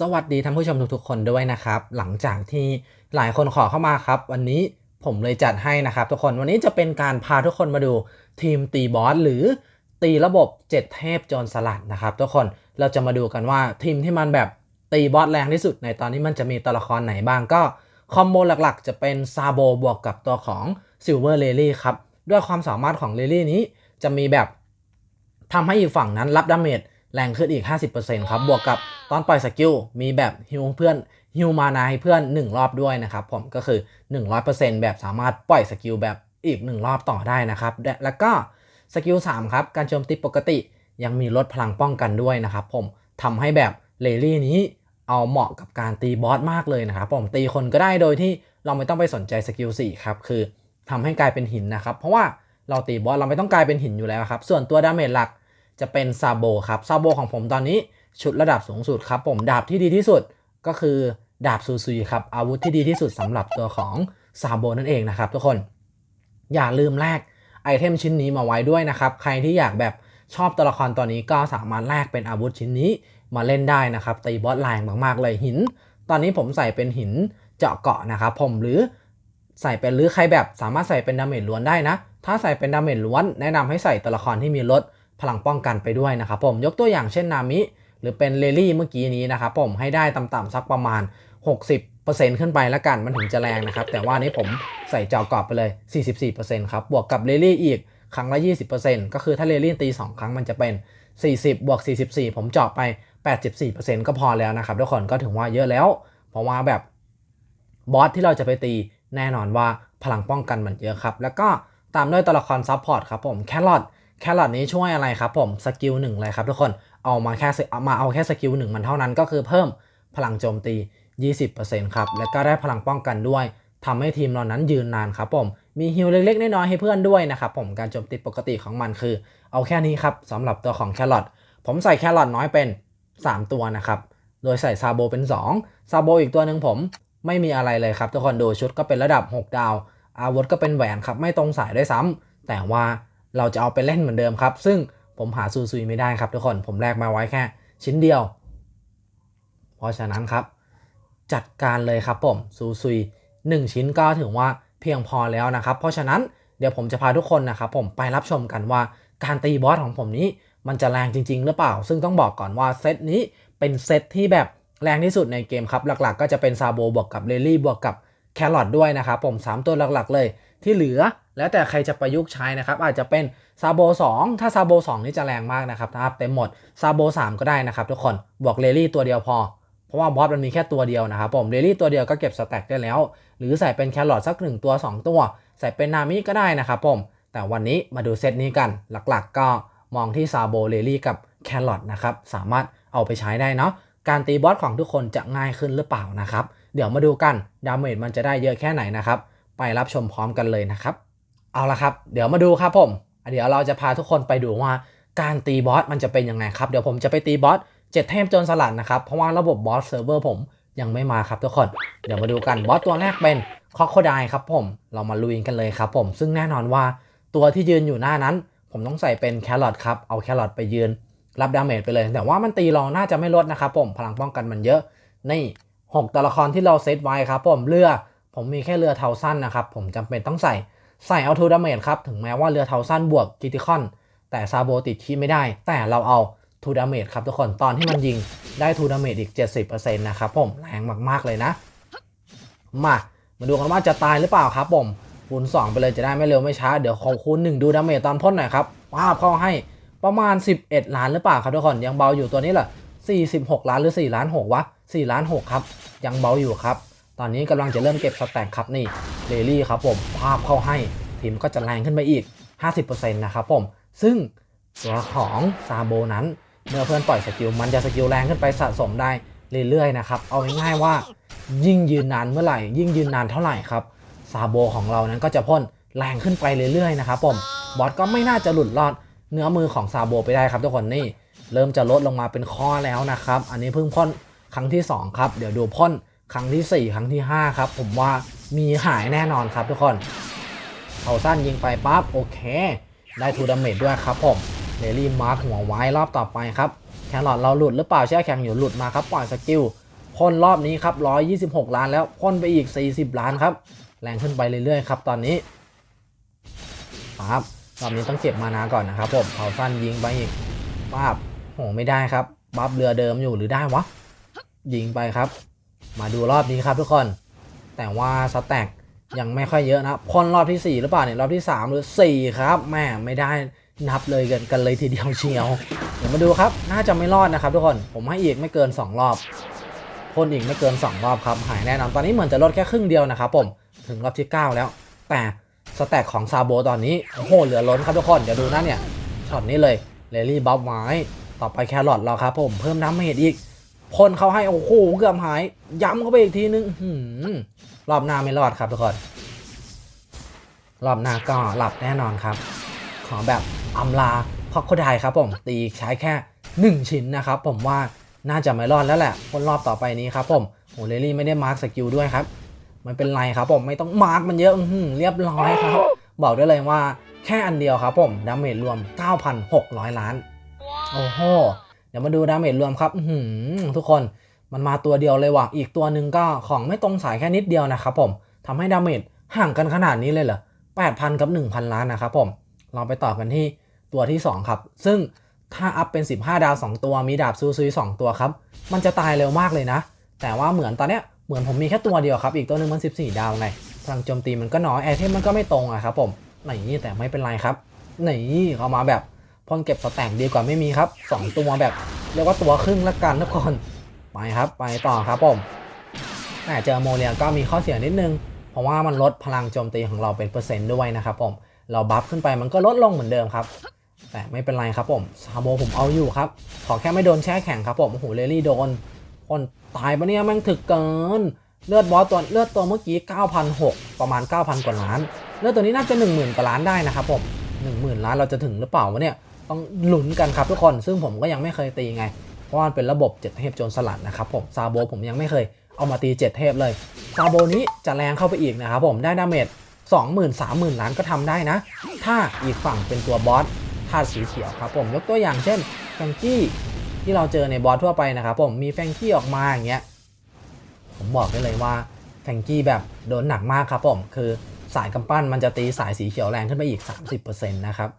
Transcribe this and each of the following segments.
สวัสดีท่านผู้ชมทุกๆคนด้วยนะครับ หลังจากที่หลายคนขอเข้ามาครับ วันนี้ผมเลยจัดให้นะครับทุกคนวันนี้จะเป็นการพาทุกคนมาดูทีมตีบอสหรือตีระบบ 7 เทพโจรสลัดนะครับ ทุกคนเราจะมาดูกันว่าทีมที่มันแบบตีบอสแรงที่สุดในตอนนี้มันจะมีตัวละครไหนบ้างก็คอมโบหลักๆ จะเป็นซาโบบวกกับตัวของซิลเวอร์เลลี่ครับด้วยความสามารถของเลลี่นี้จะมีแบบทำให้อีกฝั่งนั้นรับดาเมจ แรงขึ้นอีก 50%ครับ บวกกับตอนปล่อยสกิลมีแบบฮิวเพื่อนฮิวมานาให้เพื่อน 1 รอบด้วยนะครับผมก็คือ 100%แบบสามารถปล่อยสกิลแบบอีก 1 รอบต่อได้นะครับและแล้วก็สกิล3ครับ การโจมตีปกติยังมีลดพลังป้องกันด้วยนะครับผมทำให้แบบเลลี่นี้เอาเหมาะกับการตีบอสมากเลยนะครับผมตีคนก็ได้โดยที่เราไม่ต้องไปสนใจสกิล4ครับคือทำให้กลายเป็นหินนะครับ เพราะว่าเราตีบอสเราไม่ต้องกลายเป็นหินอยู่แล้วครับ ส่วนตัวดาเมจหลัก จะเป็นซาโบครับซาโบของผมตอนนี้ชุดระดับสูงสุดครับ ผมดาบที่ดีที่สุดก็คือดาบซูซุยครับ อาวุธที่ดีที่สุดสำหรับตัวของซาโบนั่นเองนะครับทุกคนอย่าลืมแลกไอเทมชิ้นนี้มาไว้ด้วยนะครับ ใครที่อยากแบบชอบตัวละครตัวนี้ก็สามารถแลกเป็นอาวุธชิ้นนี้มาเล่นได้นะครับตีบอสแรงมากๆเลยหิน ตอนนี้ผมใส่เป็นหินเจาะเกาะนะครับผมหรือใส่เป็นหรือใครแบบสามารถใส่เป็นดาเมจล้วนได้นะ ถ้าใส่เป็นดาเมจล้วน แนะนำให้ใส่ตัวละครที่มีลด พลังป้องกันไปด้วยนะครับผมยกตัวอย่างเช่นนามิ หรือเป็นเลลี่เมื่อกี้นี้นะครับผมให้ได้ต่ำๆสักประมาณ 60%ขึ้นไปแล้วกันมันถึงจะแรงนะครับ แต่ว่านี้ผมใส่เจอกรอบไปเลย 44%ครับบวกกับเลลี่อีกครั้งละ 20%ก็คือถ้าเลลี่ตี 2 ครั้งมันจะเป็น 40บวก44 ผมเจาะไป 84%ก็พอแล้วนะครับทุกคนก็ถึงว่าเยอะแล้ว เพราะว่าแบบบอสที่เราจะไปตีแน่นอนว่าพลังป้องกันมันเยอะครับ แล้วก็ตามด้วยตัวละครซับพอร์ตครับผมแครอท แครอทนี้ช่วยอะไรครับผมสกิลหนึ่งเลยครับทุกคนเอามาแค่เอามาเอาแค่สกิลหนึ่งมันเท่านั้นก็คือเพิ่มพลังโจมตี 20%ครับแล้วก็ได้พลังป้องกันด้วยทำให้ทีมเรานั้นยืนนานครับผมมีฮิลเล็กๆน้อยๆให้เพื่อนด้วยนะครับผมการโจมตีปกติของมันคือ เอาแค่นี้ครับสำหรับตัวของแครอทผมใส่แครอทน้อยเป็น 3 ตัวนะครับโดยใส่ซาโบเป็น2ซาโบอีกตัวหนึ่งผมไม่มีอะไรเลยครับทุกคนดูชุดก็เป็นระดับ 6 ดาว อาวุธก็เป็นแหวนครับไม่ตรงสายด้วยซ้ำแต่ว่า เราจะเอาไปเล่นเหมือนเดิมครับ ซึ่งผมหาซูซุยไม่ได้ครับทุกคนผมแลกมาไว้แค่ ชิ้นเดียว เพราะฉะนั้นครับ จัดการเลยครับผมซูซุย1 ชิ้นก็ถือว่าเพียงพอแล้วนะครับ เพราะฉะนั้นเดี๋ยวผมจะพาทุกคนนะครับผมไปรับชมกันว่าการตีบอสของผมนี้มันจะแรงจริง ๆ หรือเปล่า ซึ่งต้องบอกก่อนว่าเซตนี้เป็นเซตที่แบบแรงที่สุดในเกมครับ หลักๆ ก็จะเป็นซาโบบวกกับเลลี่บวกกับแครอทด้วยนะครับผม 3 ตัวหลักๆ เลย ที่เหลือ แล้วแต่ใครจะประยุกต์ใช้นะครับ อาจจะเป็นซาโบ2 ถ้าซาโบ2นี่จะแรงมากนะครับถ้าเต็มหมดซาโบ3ก็ได้นะครับทุกคนบวกเลลี่ตัวเดียวพอ เพราะว่าบอสมันมีแค่ตัวเดียวนะครับผมเลลี่ตัวเดียวก็เก็บสแต็กได้แล้ว หรือใส่เป็นแครอทสัก1ตัว 2 ตัว ใส่เป็นนามิก็ได้นะครับผมแต่วันนี้มาดูเซตนี้กันหลักๆ ก็มองที่ซาโบเลลี่กับแครอทนะครับสามารถเอาไปใช้ได้เนาะการตีบอสของทุกคนจะง่ายขึ้นหรือเปล่านะครับ เดี๋ยวมาดูกัน ดาเมจมันจะได้เยอะแค่ไหนนะครับ ไปรับชมพร้อมกันเลยนะครับ เอาละครับ เดี๋ยวมาดูครับผม เดี๋ยวเราจะพาทุกคนไปดูว่าการตีบอสมันจะเป็นยังไงครับ เดี๋ยวผมจะไปตีบอสเจ็ดเทพโจรสลัดนะครับ เพราะว่าระบบบอสเซิร์ฟเวอร์ผมยังไม่มาครับทุกคน เดี๋ยวมาดูกันบอสตัวแรกเป็นคอโคไดครับผม เรามาลุยกันเลยครับผม ซึ่งแน่นอนว่าตัวที่ยืนอยู่หน้านั้น ผมต้องใส่เป็นแครอทครับ เอาแครอทไปยืน รับดาเมจไปเลย แต่ว่ามันตีเราน่าจะไม่ลดนะครับผม พลังป้องกันมันเยอะ นี่ 6 ตัวละครที่เราเซตไว้ครับผม เรือ ผมมีแค่เรือเทาสั้นนะครับ ผมจำเป็นต้องใส่ใส่เอาทูดาเมจครับ ถึงแม้ว่าเรือเทาสั้นบวกกิติคอน แต่ซาโบติดที่ไม่ได้ แต่เราเอาทูดาเมจครับทุกคนตอนที่มันยิงได้ทูดาเมจอีก 70%นะครับผมแรงมาก ๆ เลยนะ มา มาดูกันว่าจะตายหรือเปล่าครับผมคูณ2 ไปเลยจะได้ไม่เร็วไม่ช้า เดี๋ยวขอคูณ1ดูดาเมจตอนพ่นหน่อยครับว้าบเข้าให้ประมาณ 11 ล้านหรือเปล่าครับทุกคนยังเบาอยู่ตัวนี้แหละ46 ล้านหรือ 4 ล้าน6วะ4ล้าน6ครับ ยังเบาอยู่ครับ ตอนนี้กำลังจะเริ่มเก็บสแต็กครับนี่เดลี่ครับผมภาพเข้าให้ทีมก็จะแรงขึ้นไปอีก 50%นะครับผม ซึ่งตัวของซาโบนั้น เมื่อเพื่อนปล่อยสกิลมันจะสกิลแรงขึ้นไปสะสมได้เรื่อยๆนะครับ เอาง่ายๆว่า ยิ่งยืนนานเมื่อไหร่ ยิ่งยืนนานเท่าไหร่ครับซาโบของเรานั้นก็จะพ่นแรงขึ้นไปเรื่อยๆนะครับผมบอสก็ไม่น่าจะหลุดรอดเนื้อมือของซาโบไปได้ครับทุกคนนี่เริ่มจะลดลงมาเป็นข้อแล้วนะครับ อันนี้เพิ่งพ่นครั้งที่ 2 ครับ เดี๋ยวดูพ่น ครั้งที่ 4 ครั้งที่ 5 ครับ ผมว่ามีหายแน่นอนครับทุกคนเอาสั้นยิงไปปั๊บโอเค ได้ทูดาเมจด้วยครับผมเดลี่มาร์คหัวไว้รอบต่อไปครับแครอทเราหลุดหรือเปล่าใช่แข็งอยู่หลุดมาครับปล่อยสกิลพ่นรอบนี้ครับ 126 ล้านแล้วพ่นไปอีก 40 ล้านครับ แรงขึ้นไปเรื่อยๆครับตอนนี้ครับรอบนี้ต้องเก็บมานาก่อนนะครับผมเผาสั้นยิงไปอีกป้าบโหไม่ได้ครับ บัฟเรือเดิมอยู่หรือได้วะ ยิงไปครับ มาดูรอบนี้ครับทุกคน แต่ว่าสแต็กยังไม่ค่อยเยอะนะพ่นรอบที่ 4 หรือเปล่าเนี่ยรอบที่ 3 หรือ 4 ครับแม่ไม่ได้นับเลยกันกันเลยทีเดียวเชียว เดี๋ยวมาดูครับ น่าจะไม่รอดนะครับทุกคนผมให้อีกไม่เกิน 2 รอบพ่นอีกไม่เกิน 2 รอบครับ หายแน่นอนตอนนี้เหมือนจะลดแค่ครึ่งเดียวนะครับผมถึงรอบที่ 9 แล้ว แต่สแต็กของซาโบตอนนี้โอ้โหเหลือล้นครับทุกคนเดี๋ยวดูนะเนี่ยช็อตนี้เลยเลลี่บัฟไม้ต่อไปแครอทเราครับผมเพิ่มน้ำเมจอีก พ่นเขาให้โอ้โหเกือบหาย ย้ำเข้าไปอีกทีนึงรอบหน้าไม่รอดครับทุกคน รอบหน้าก็หลับแน่นอนครับ ขอแบบอำลาพอกโคไดครับผมตีใช้แค่ 1 ชิ้นนะครับผมว่าน่าจะไม่รอดแล้วแหละคนรอบต่อไปนี้ครับผมโหเลลี่ไม่ได้มาร์คสกิลด้วยครับไม่เป็นไรครับผมไม่ต้องมาร์คมันเยอะอืเรียบร้อยครับ บอกได้เลยว่าแค่อันเดียวครับผมดาเมจรวม 9,600 ล้าน โอ้โห ดี๋ยวมาดูดาเมจรวมครับหือทุกคนมันมาตัวเดียวเลยว่ะ อีกตัวหนึ่งก็ของไม่ตรงสายแค่นิดเดียวนะครับผมทำให้ดาเมจห่างกันขนาดนี้เลยเหรอ8,000 กับ 1,000 ล้านนะครับผม เราไปต่อกันที่ตัวที่ 2 ครับ ซึ่งถ้าอัพเป็น 15 ดาว 2 ตัว มีดาบซูซุย2ตัวครับ มันจะตายเร็วมากเลยนะ แต่ว่าเหมือนตอนเนี้ย เหมือนผมมีแค่ตัวเดียวครับ อีกตัวหนึ่งมัน 14 ดาวไง พลังโจมตีมันก็น้อย ไอเทมมันก็ไม่ตรงอะครับผมนี่แต่ไม่เป็นไรครับนี่เขามาแบบ พ่นเก็บสแต็กดีกว่าไม่มีครับ 2 ตัวแบบเรียกว่าตัวครึ่งละกันทุกคนไปครับ ไปต่อครับผมแต่เจอโมเรียก็มีข้อเสียนิดนึง เพราะว่ามันลดพลังโจมตีของเราเป็นเปอร์เซ็นต์ด้วยนะครับผมเราบัฟขึ้นไปมันก็ลดลงเหมือนเดิมครับ แต่ไม่เป็นไรครับผมซาโบผมเอาอยู่ครับ ขอแค่ไม่โดนแช่แข็งครับผมโอ้โหเลลี่โดนคนตายปะเนี่ยแม่งถึกเกินเลือดบอสตัวเลือดตัวเมื่อกี้9,600ประมาณ 9,000 กว่าล้าน เลือดตัวนี้น่าจะ 10,000กว่าล้านได้นะครับผม10,000 ล้านเราจะถึงหรือเปล่าวะเนี่ย ต้องลุ้นกันครับทุกคนซึ่งผมก็ยังไม่เคยตีไง เพราะว่ามันเป็นระบบ7เทพโจรสลัดนะครับผมซาโบผมยังไม่เคยเอามาตี7เทพเลยซาโบนี้จะแรงเข้าไปอีกนะครับผมได้ดาเมจ20,000 30,000 ล้านก็ทำได้นะ ถ้าอีกฝั่งเป็นตัวบอสธาตุสีเขียวครับผมยกตัวอย่างเช่นแฟงกี้ที่เราเจอในบอสทั่วไปนะครับผมมีแฟงกี้ออกมาอย่างเงี้ยผมบอกได้เลยว่าแฟงกี้แบบโดนหนักมากครับผมคือสายกำปั้นมันจะตีสายสีเขียวแรงขึ้นไปอีก 30%นะครับ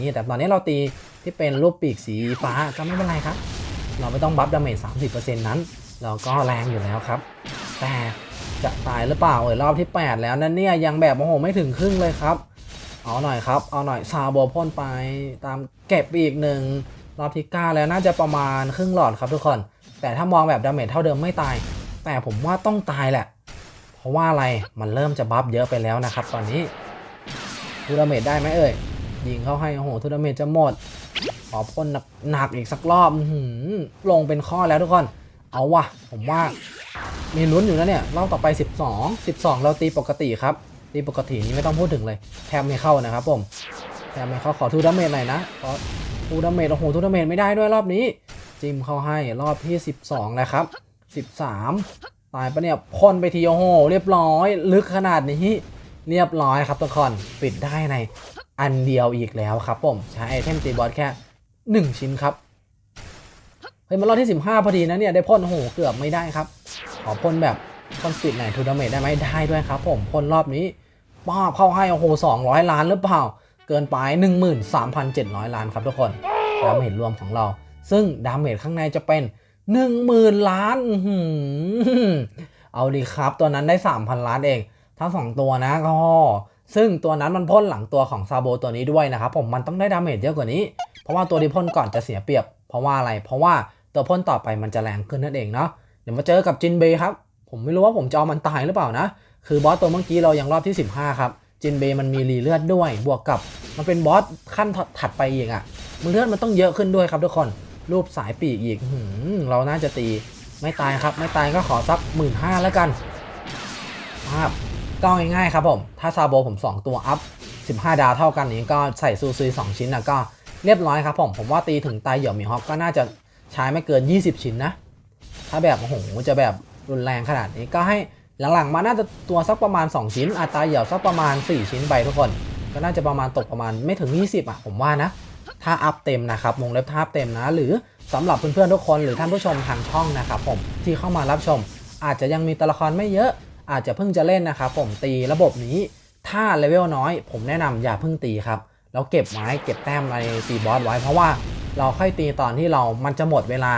นี้แต่ตอนนี้เราตีที่เป็นรูปปีกสีฟ้าก็ไม่เป็นไรครับ เราไม่ต้องบัฟดาเมจ30%นั้น เราก็แรงอยู่แล้วครับ แต่จะตายหรือเปล่าเอ่ยรอบที่ 8 แล้วนั่นเนี่ยยังแบบโอ้โหไม่ถึงครึ่งเลยครับ เอาหน่อยครับ เอาหน่อยซาโบพ่นไปตามเก็บอีกหนึ่งรอบที่ 9 แล้วน่าจะประมาณครึ่งหลอดครับทุกคน แต่ถ้ามองแบบดาเมจเท่าเดิมไม่ตาย แต่ผมว่าต้องตายแหละ เพราะว่าอะไรมันเริ่มจะบัฟเยอะไปแล้วนะครับ ตอนนี้ทูดาเมจได้ไหมเอ่ย ยิงเข้าให้ โอ้โหทูดาเมจจะหมด ขอพ่นหนักอีกสักรอบหือลงเป็นข้อแล้วทุกคน เอาวะผมว่า มีลุ้นอยู่นะเนี่ยรอบต่อไป 12 12 เราตีปกติครับ ตีปกตินี้ไม่ต้องพูดถึงเลย แทบไม่เข้านะครับผม แทบไม่เข้าขอทูดาเมจหน่อยนะขอทูดาเมจโอ้โหทูดาเมจไม่ได้ด้วยรอบนี้ จิ้มเข้าให้รอบที่ 12แล้วครับ 13 ตายปะเนี่ยพ่นไปทีโอ้โห เรียบร้อย ลึกขนาดนี้เรียบร้อยครับทุกคนปิดได้ใน อันเดียวอีกแล้วครับผมใช้ไอเทมตีบอสแค่ 1 ชิ้นครับเฮ้ยมันรอบที่ 15 พอดีนะเนี่ยได้พ่นโอ้โหเกือบไม่ได้ครับ ขอพ่นแบบพ่นสปิดไหนทูดาเมจได้ไหมได้ด้วยครับผมพ่นรอบนี้ป้าเข้าให้โอ้โห200 ล้านหรือเปล่า เกินไป 13,700 ล้านครับทุกคนดาเมจรวมของเรา ซึ่งดาเมจข้างในจะเป็น 10,000 ล้านอื้อหือเอาดีครับ ตัวนั้นได้ 3,000 ล้านเองทั้งสองตัวนะก็ ซึ่งตัวนั้นมันพ่นหลังตัวของซาโบตัวนี้ด้วยนะครับผมมันต้องได้ดาเมจเยอะกว่านี้ เพราะว่าตัวที่พ่นก่อนจะเสียเปรียบ เพราะว่าอะไร เพราะว่าตัวพ่นต่อไปมันจะแรงขึ้นนั่นเองเนาะเดี๋ยวมาเจอกับจินเบครับ ผมไม่รู้ว่าผมจะเอามันตายหรือเปล่านะ คือบอสตัวเมื่อกี้เรายังรอบที่ 15 ครับจินเบมันมีรีเลือดด้วย บวกกับมันเป็นบอสขั้นถัดไปอีกอะ่ะมันเลือดมันต้องเยอะขึ้นด้วยครับทุกคนรูปสายปีกอีกหืมเราน่าจะตีไม่ตายครับ ไม่ตายก็ขอสักหมื่นห้าแล้วกันภาพ ก็ง่ายๆครับผม ถ้าซาโบผม 2 ตัวอัพ 15 ดาวเท่ากันนี้ก็ใส่ซูซุย2ชิ้นนะก็เรียบร้อยครับผม ผมว่าตีถึงตายเหยี่ยวมีฮอกก็น่าจะใช้ไม่เกิน 20 ชิ้นนะ ถ้าแบบโอ้โหจะแบบรุนแรงขนาดนี้ก็ให้หลังๆ มาน่าจะตัวสักประมาณ 2 ชิ้นอัตราเหยี่ยวสักประมาณ 4 ชิ้นไปทุกคน ก็น่าจะประมาณตกประมาณไม่ถึง 20อะผมว่านะ ถ้าอัพเต็มนะครับวงเล็บถ้าอัพเต็มนะ หรือสำหรับเพื่อนๆทุกคนหรือท่านผู้ชมทางช่องนะครับผมที่เข้ามารับชม อาจจะยังมีตัวละครไม่เยอะ อาจจะเพิ่งจะเล่นนะครับผมตีระบบนี้ถ้าเลเวลน้อย ผมแนะนำอย่าเพิ่งตีครับแล้วเก็บไว้เก็บแต้มในตีบอสไว้ เพราะว่าเราค่อยตีตอนที่เรามันจะหมดเวลา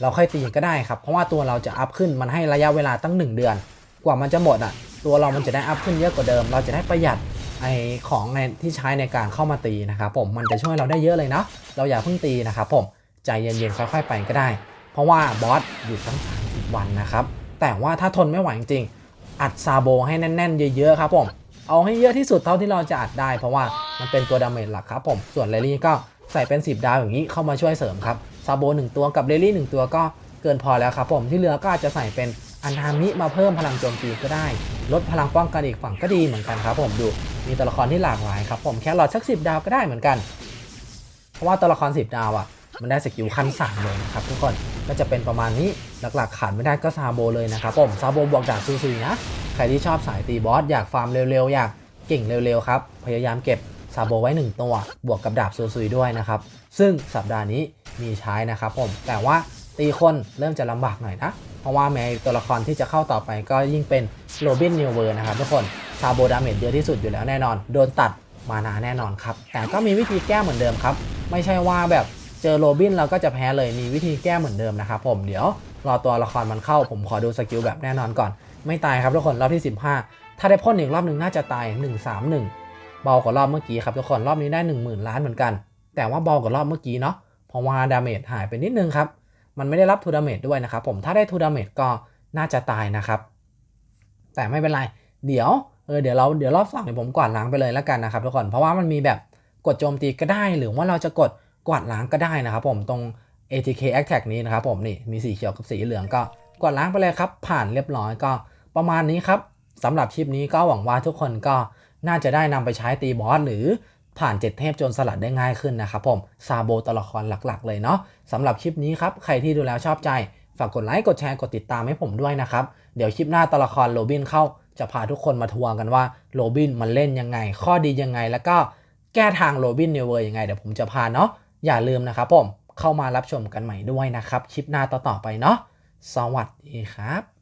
เราค่อยตีก็ได้ครับ เพราะว่าตัวเราจะอัพขึ้นมันให้ระยะเวลาตั้ง 1 เดือน กว่ามันจะหมดอะ ตัวเรามันจะได้อัพขึ้นเยอะกว่าเดิม เราจะได้ประหยัดไอของในที่ใช้ในการเข้ามาตีนะครับผมมันจะช่วยเราได้เยอะเลยเนาะเราอย่าเพิ่งตีนะครับผมใจเย็นๆค่อยๆไปก็ได้ เพราะว่าบอสอยู่ตั้ง30วันนะครับแต่ว่าถ้าทนไม่ไหวจริง อัดซาโบให้แน่นๆ เยอะๆครับผมเอาให้เยอะที่สุดเท่าที่เราจะอัดได้เพราะว่ามันเป็นตัวดาเมจหลักครับผมส่วนเรลลี่ก็ใส่เป็น 10 ดาวอย่างนี้เข้ามาช่วยเสริมครับซาโบ1ตัวกับเรลลี่1ตัวก็เกินพอแล้วครับผมที่เหลือก็อาจจะใส่เป็นอันทามิมาเพิ่มพลังโจมตีก็ได้ ลดพลังป้องกันอีกฝั่งก็ดีเหมือนกันครับผมดูมีตัวละครที่หลากหลายครับผมแค่หลอดสัก 10 ดาวก็ได้เหมือนกัน เพราะว่าตัวละคร 10 ดาวอะมันได้สกิลขั้นสามเลยนะครับทุกคน ก็จะเป็นประมาณนี้หลักๆขาดไม่ได้ก็ซาโบเลยนะครับผมซาโบบวกดาบซูซุยนะใครที่ชอบสายตีบอสอยากฟาร์มเร็วๆอยากเก่งเร็วๆครับพยายามเก็บซาโบไว้ 1 ตัว บวกกับดาบซูซุยด้วยนะครับซึ่งสัปดาห์นี้มีใช้นะครับผมแต่ว่าตีคนเริ่มจะลำบากหน่อยนะเพราะว่าแม้ตัวละครที่จะเข้าต่อไปก็ยิ่งเป็นโรบินนิวเวอร์นะครับทุกคนซาโบดาเมจเยอะที่สุดอยู่แล้วแน่นอน โดนตัดมานาแน่นอนครับ แต่ก็มีวิธีแก้เหมือนเดิมครับ ไม่ใช่ว่าแบบ เจอโรบินเราก็จะแพ้เลยมีวิธีแก้เหมือนเดิมนะครับผมเดี๋ยวรอตัวละครมันเข้าผมขอดูสกิลแบบแน่นอนก่อน ไม่ตายครับทุกคนรอบที่ 15 ถ้าได้พ่นอีกรอบหนึ่งน่าจะตาย 131 เบากว่ารอบเมื่อกี้ครับทุกคนรอบนี้ได้ 1 0,000 ล้านเหมือนกัน แต่ว่าเบากว่ารอบเมื่อกี้เนาะเพราะว่าดาเมจหายไปนิดนึงครับมันไม่ได้รับทูดาเมจด้วยนะครับผมถ้าได้ทูดาเมจก็น่าจะตายนะครับ แต่ไม่เป็นไร เดี๋ยวเออเดี๋ยวเราเดี๋ยวรอบสองเดี๋ยวผมกวาดล้างไปเลยแล้วกันนะครับทุกคนเพราะว่ามันมีแบบกดโจมตีก็ได้หรือว่าเราจะกด กวาดล้างก็ได้นะครับผมตรง ATK Attack นี้นะครับผมนี่มีสีเขียวกับสีเหลืองก็กวาดล้างไปเลยครับ ผ่านเรียบร้อยก็ประมาณนี้ครับสำหรับคลิปนี้ก็หวังว่าทุกคนก็น่าจะได้นำไปใช้ตีบอสหรือผ่านเจ็ดเทพโจนสลัดได้ง่ายขึ้นนะครับผมซาโบตัวละครหลักๆ เลยเนาะสำหรับคลิปนี้ครับ ใครที่ดูแล้วชอบใจ ฝากกดไลค์กดแชร์กดติดตามให้ผมด้วยนะครับ เดี๋ยวคลิปหน้าตัวละครโรบินเข้า จะพาทุกคนมาทัวร์กันว่าโรบินมันเล่นยังไง ข้อดียังไง แล้วก็แก้ทางโรบินเนเวอร์ยังไงเดี๋ยวผมจะพาเนาะ อย่าลืมนะครับผมเข้ามารับชมกันใหม่ด้วยนะครับ คลิปหน้าต่อๆไปเนาะสวัสดีครับ